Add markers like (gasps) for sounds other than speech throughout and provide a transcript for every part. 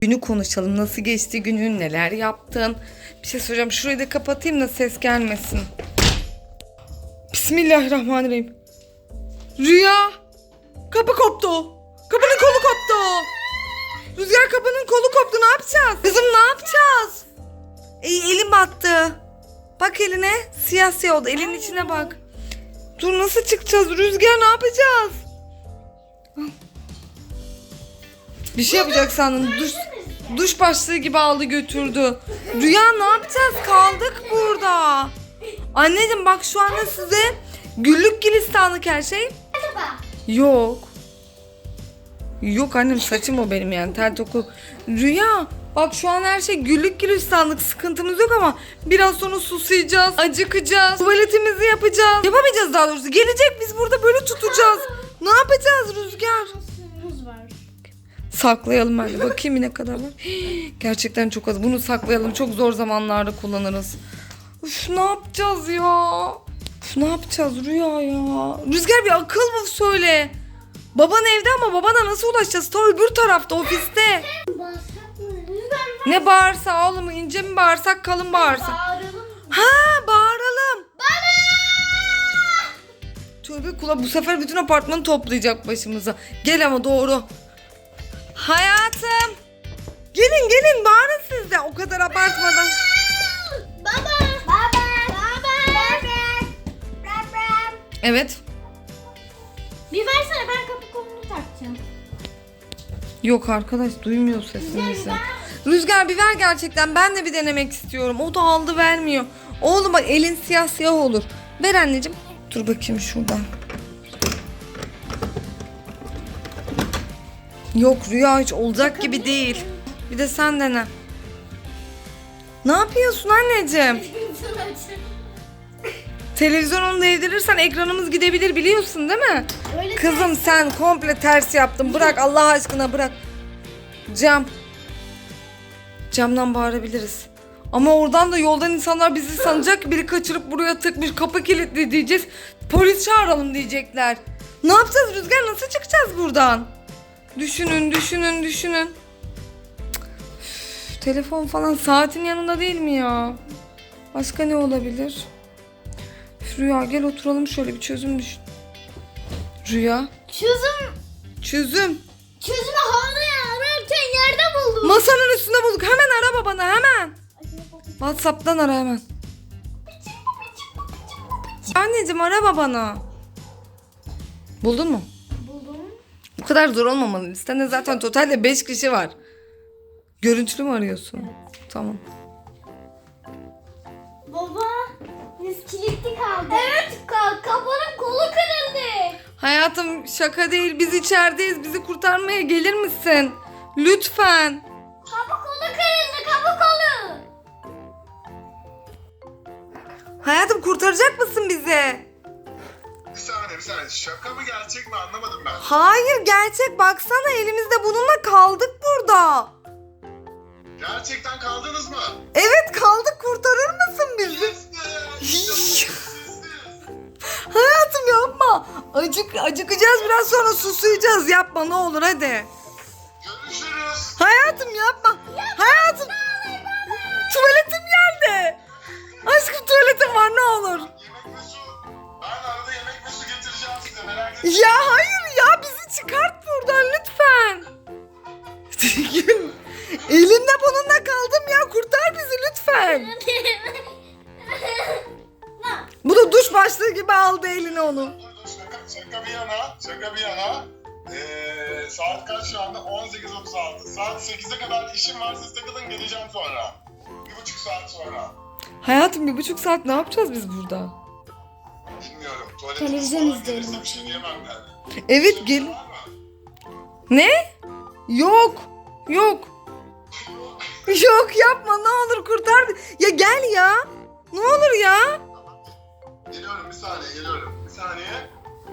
Günü konuşalım. Nasıl geçti günün? Neler yaptın? Bir şey söyleyeceğim. Şurayı da kapatayım da ses gelmesin. Bismillahirrahmanirrahim. Rüya. Kapı koptu. Kapının kolu koptu. Rüzgar kapının kolu koptu. Ne yapacağız? Kızım ne yapacağız? Ey, elim battı. Bak eline. Siyah siyah oldu. Elin içine bak. Dur nasıl çıkacağız? Rüzgar ne yapacağız? Bir şey yapacak sandım. Duş, duş başlığı gibi aldı götürdü. Rüya ne yapacağız? Kaldık burada. Anneciğim bak şu anda size güllük gülistanlık her şey. Yok. Yok annem saçım o benim yani tel toku. Rüya bak şu an her şey güllük gülistanlık sıkıntımız yok ama biraz sonra susayacağız, acıkacağız, tuvaletimizi yapacağız. Yapamayacağız daha doğrusu. Gelecek biz burada böyle tutacağız. Ne yapacağız Rüzgar? Saklayalım de. Bakayım ne kadar var. (gasps) Gerçekten çok az. Bunu saklayalım. Çok zor zamanlarda kullanırız. Uf ne yapacağız ya? Uf, ne yapacağız Rüya ya? Rüzgar bir akıl mı söyle? Baban evde ama babana nasıl ulaşacağız? Ta öbür tarafta ofiste. Ne bağırsa oğlum ince mi bağırsak kalın bağırsak. bağıralım. Ha bağıralım. Tövbe kula bu sefer bütün apartmanı toplayacak başımıza. Gel ama doğru. Hayatım. Gelin gelin bağırın siz de o kadar abartmadan. Baba. Baba. Baba. Baba. Evet. Bir versene ben kapı kolunu takacağım. Yok arkadaş duymuyor sesimizi. Rüzgar bir ver gerçekten ben de bir denemek istiyorum. O da aldı vermiyor. Oğlum bak elin siyah siyah olur. Ver anneciğim. Dur bakayım şuradan. Yok Rüya hiç olacak gibi değil. Bir de sen dene. Ne yapıyorsun anneciğim? Televizyonu değdirirsen ekranımız gidebilir biliyorsun değil mi? Öyle Kızım sen komple ters yaptın. Bırak Allah aşkına bırak. Cam. Camdan bağırabiliriz. Ama oradan da yoldan insanlar bizi sanacak biri kaçırıp buraya tıkmış kapı kilitli diyeceğiz. Polis çağıralım diyecekler. Ne yapacağız Rüzgar nasıl çıkacağız buradan? Düşünün düşünün düşünün. Üf, telefon falan saatin yanında değil mi ya? Başka ne olabilir? Üf, Rüya gel oturalım şöyle bir çözüm düşün. Rüya. Çözüm. Çözüm. Çözümü havaya ararken yerde buldum. Masanın üstünde bulduk. Hemen ara babana hemen. Whatsapp'tan ara hemen. Anneciğim ara babana. Buldun mu? Bu kadar zor olmamalı. Listende zaten totalde 5 kişi var. Görüntülü mü arıyorsun? Tamam. Baba. Biz kilitli kaldık. Evet. Ka kafanın kolu kırıldı. Hayatım şaka değil. Biz içerideyiz. Bizi kurtarmaya gelir misin? Lütfen. Kapı kolu kırıldı. Kapı kolu. Hayatım kurtaracak mısın bizi? Saniye. Şaka mı gerçek mi anlamadım ben. Hayır gerçek. Baksana elimizde bununla kaldık burada. Gerçekten kaldınız mı? Evet kaldık kurtarır mısın bizi? Yes be! İşte bu, siz. Hayatım yapma. Acık acıkacağız biraz sonra susayacağız. Yapma ne olur hadi. Görüşürüz. Hayatım yapma. Ya hayır ya bizi çıkart buradan lütfen. Gül. Elimde bununla kaldım ya kurtar bizi lütfen. Bu da duş başlığı gibi aldı eline onu. Şaka, şaka bir yana. Şaka bir yana. Ee, saat kaç şu anda? 18.36. Saat 8'e kadar işim var. Siz takılın geleceğim sonra. Bir buçuk saat sonra. Hayatım bir buçuk saat ne yapacağız biz burada? Televizyon falan izleyelim. gelirse bir şey diyemem yani. Evet gel. Var mı? Ne? Yok. Yok. Yok yapma ne olur kurtar. Ya gel ya. Ne olur ya. Geliyorum bir saniye geliyorum. Bir saniye.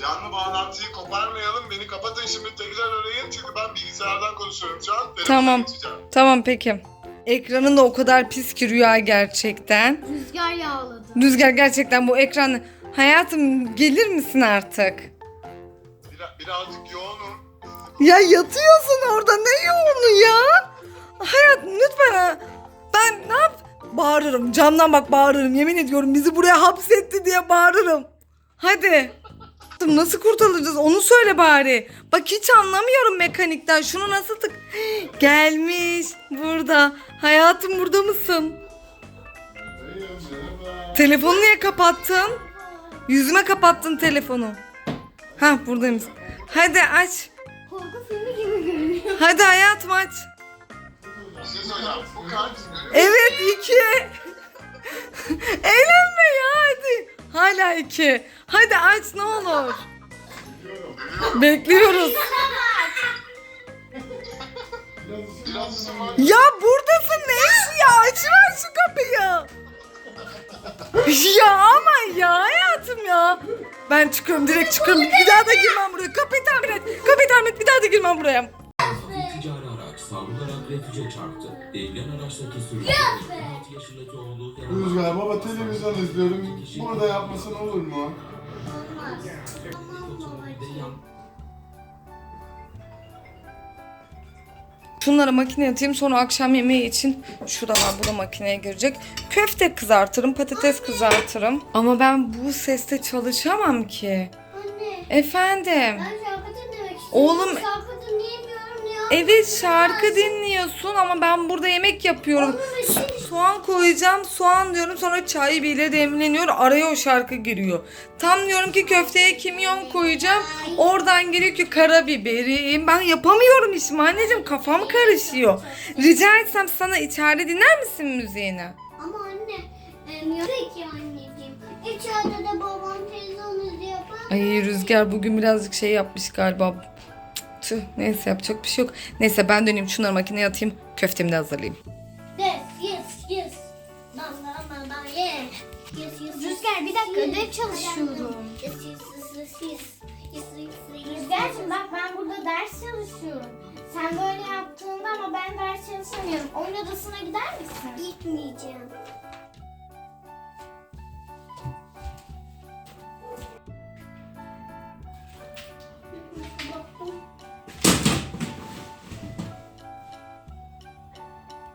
Canlı bağlantıyı koparmayalım. Beni kapatın şimdi tekrar arayın. Çünkü ben bilgisayardan konuşuyorum şu an. Telefona Tamam. geçeceğim. Tamam peki. Ekranın da o kadar pis ki rüya gerçekten. Rüzgar yağladı. Rüzgar gerçekten bu ekran... Hayatım gelir misin artık? Biraz, birazcık yoğunum. Ya yatıyorsun orada ne yoğunu ya? bağırırım. Camdan bak bağırırım. Yemin ediyorum bizi buraya hapsetti diye bağırırım. Hadi. Nasıl kurtaracağız onu söyle bari. Bak hiç anlamıyorum mekanikten. Şunu nasıl tık... Gelmiş burada. Hayatım burada mısın? Telefonu niye kapattın? Yüzüme kapattın telefonu. Ha buradayım. Hadi aç. Korku filmi gibi görünüyor. Hadi hayatım aç. Şey söyleyeceğim. Bu kart Evet iki. Eğlenme ya hadi. Hala iki. Hadi aç ne olur. Bekliyoruz. biraz ısın var. Ya buradasın ne işi ya? Açıver şu kapıyı. Ya ama ya hayatım ya. Ben çıkıyorum direkt çıkıyorum. Bir daha da girmem buraya. Kapıyı tamir et. Kapıyı tamir et. Bir daha da girmem buraya. Bir ticari araç savrularak refüje çarptı. Devlen araçtaki sürücü 16 yaşındaki oğlu yaralandı. Rüzgar baba televizyon izliyorum. Burada yapmasın olur mu? Otomobilde yan Şunları makineye atayım sonra akşam yemeği için şuralar burada makineye girecek. Köfte kızartırım, patates kızartırım. Ama ben bu seste çalışamam ki. Anne. Efendim. Ben şarkı dinlemek istiyorum. Oğlum- Şarkı dinleyemiyorum ya. Evet şarkı dinliyorsun ama ben burada yemek yapıyorum. Soğan koyacağım. Soğan diyorum sonra çay bile demleniyor. Araya o şarkı giriyor. Tam diyorum ki köfteye kimyon koyacağım. Oradan geliyor ki karabiberim. Ben yapamıyorum işimi anneciğim. Kafam karışıyor. Rica etsem sana içeride dinler misin müziğini? Ama anne. Peki anneciğim. İçeride de babam televizyonu yapar. Ay Rüzgar bugün birazcık şey yapmış galiba. Tüh neyse yapacak bir şey yok. Neyse ben döneyim şunları makineye atayım. Köftemi de hazırlayayım. Yes, yes. Rüzgar'cığım bak ben burada ders çalışıyorum. Sen böyle yaptığında ama ben ders çalışamıyorum. Oyun odasına gider misin? Gitmeyeceğim.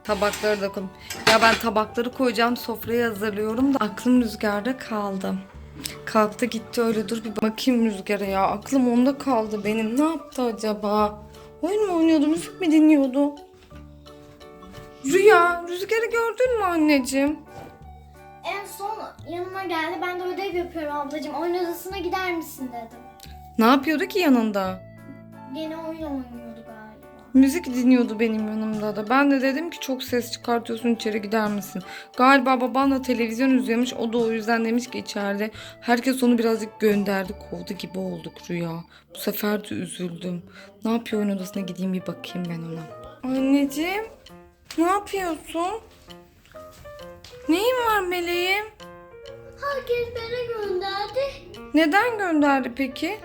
Tabakları da koy. Ya ben tabakları koyacağım sofrayı hazırlıyorum da aklım rüzgarda kaldı. Kalktı gitti öyle dur bir bakayım rüzgara ya. Aklım onda kaldı benim. Ne yaptı acaba? Oyun mu oynuyordu? Müzik mi dinliyordu? Rüya, rüzgarı gördün mü anneciğim? En son yanıma geldi. Ben de ödev yapıyorum ablacığım. Oyun odasına gider misin dedim. Ne yapıyordu ki yanında? Gene oyun oynuyordu galiba. Müzik dinliyordu benim yanımda da. Ben de dedim ki çok ses çıkartıyorsun içeri gider misin? Galiba baban da televizyon izliyormuş. O da o yüzden demiş ki içeride. Herkes onu birazcık gönderdi. Kovdu gibi olduk Rüya. Bu sefer de üzüldüm. Ne yapıyor oyun odasına gideyim bir bakayım ben ona. Anneciğim ne yapıyorsun? Neyin var meleğim? Herkes beni gönderdi. Neden gönderdi peki?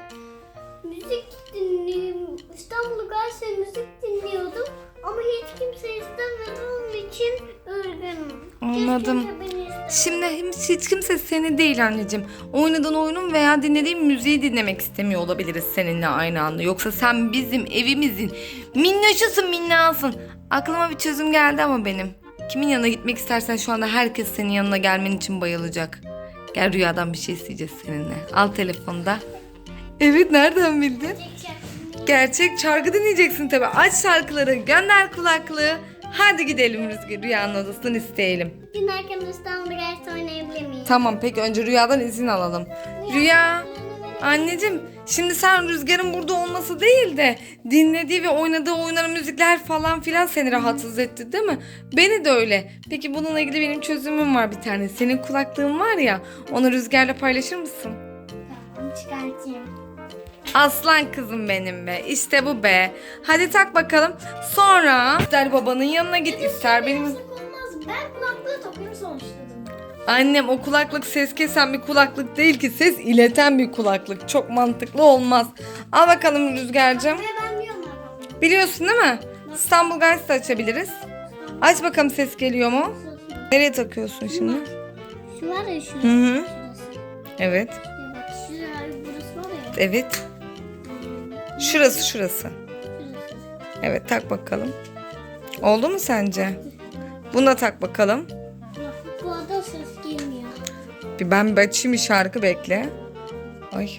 Müzik dinliyorum. İstanbul Galatasaray müzik dinliyordum. Ama hiç kimse istemedi onun için üzgünüm. Anladım. Şimdi hiç, hiç kimse seni değil anneciğim. Oynadığın oyunun veya dinlediğin müziği dinlemek istemiyor olabiliriz seninle aynı anda. Yoksa sen bizim evimizin minnoşusun minnasın. Aklıma bir çözüm geldi ama benim. Kimin yanına gitmek istersen şu anda herkes senin yanına gelmen için bayılacak. Gel rüyadan bir şey isteyeceğiz seninle. Al telefonda. Evet nereden bildin? Gerçek şarkı dinleyeceksin tabii. Aç şarkıları, gönder kulaklığı. Hadi gidelim Rüzgar rüyanın odasını isteyelim. Dinlerken İstanbul Galatasaray oynayabilir miyim? Tamam peki önce Rüya'dan izin alalım. Rüya, anneciğim şimdi sen Rüzgar'ın burada olması değil de dinlediği ve oynadığı oyunların müzikler falan filan seni rahatsız etti değil mi? Beni de öyle. Peki bununla ilgili benim çözümüm var bir tane. Senin kulaklığın var ya onu Rüzgar'la paylaşır mısın? Tamam çıkartayım. Aslan kızım benim be. İşte bu be. Hadi tak bakalım. Sonra ister babanın yanına git ister benim... Olmaz. Ben kulaklığı takıyorum sonuçta. Annem o kulaklık ses kesen bir kulaklık değil ki ses ileten bir kulaklık. Çok mantıklı olmaz. Al bakalım Rüzgar'cığım. Biliyorsun değil mi? İstanbul Guys da açabiliriz. Aç bakalım ses geliyor mu? Nereye takıyorsun şimdi? Şu var ya şu. Hı hı. Şurası. Evet. Evet. Şurası şurası. Evet tak bakalım. Oldu mu sence? Bunu da tak bakalım. Bir ben bir açayım bir şarkı bekle. Ay.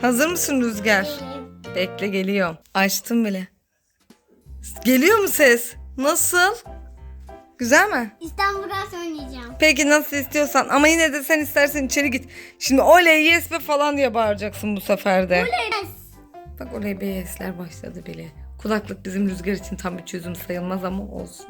Hazır mısın Rüzgar? Bekle geliyor. Açtım bile. Geliyor mu ses? Nasıl? Güzel mi? İstanbul'da söyleyeceğim. Peki nasıl istiyorsan ama yine de sen istersen içeri git. Şimdi oley yes be falan diye bağıracaksın bu sefer de. Bak oley be yesler başladı bile. Kulaklık bizim rüzgar için tam bir çözüm sayılmaz ama olsun.